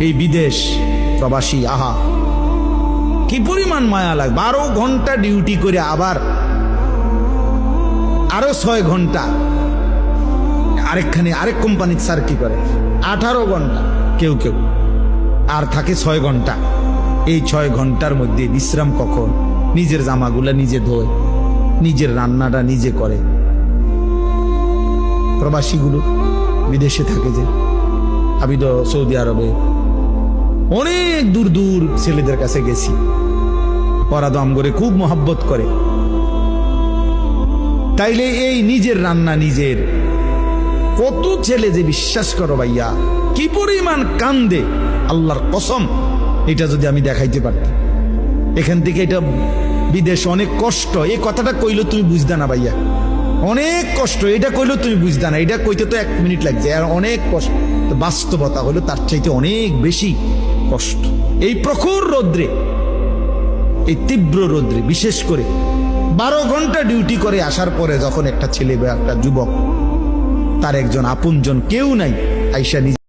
এই বিদেশ প্রবাসী, আহা। কি পরিমাণ মায়া লাগে বারো ঘণ্টা ডিউটি করে আবার, আরও ছয় ঘণ্টা। আরেকখানে, আরেক কোম্পানির স্যার কি করে। আঠারো ঘণ্টা, কেউ কেউ। আর থাকে ছয় ঘণ্টা। এই ছয় ঘণ্টার মধ্যে বিশ্রাম কখন? নিজের জামাগুলা নিজে ধোয়, নিজের রান্নাটা নিজে করে। প্রবাসীগুলো বিদেশে থাকে যে আমি তো সৌদি আরবে। অনেক দূর দূর ছেলেদের কাছে গেছি। ওরা দম করে খুব মহাব্বত করে। তাইলে এই নিজের রান্না নিজের। কত ছেলে যে বিশ্বাস করো ভাইয়া, কি পরিমাণ কান্দে, আল্লাহর কসম, এটা যদি আমি দেখাইতে পারতাম। এখান থেকে এটা বিদেশ অনেক কষ্ট, এই কথাটা কইলো তুমি বুঝতে না ভাইয়া। অনেক কষ্ট, এটা কইলো তুমি বুঝতে না, এটা কইতে তো এক মিনিট লাগছে, আর অনেক কষ্ট বাস্তবতা হলো তার চাইতে অনেক বেশি। কষ্ট। এই প্রখর রৌদ্রে, এই তীব্র রৌদ্রে, বিশেষ করে বারো ঘণ্টা ডিউটি করে আসার পরে যখন একটা ছেলে বা একটা যুবক, তার একজন আপনজন কেউ নাই, আইসা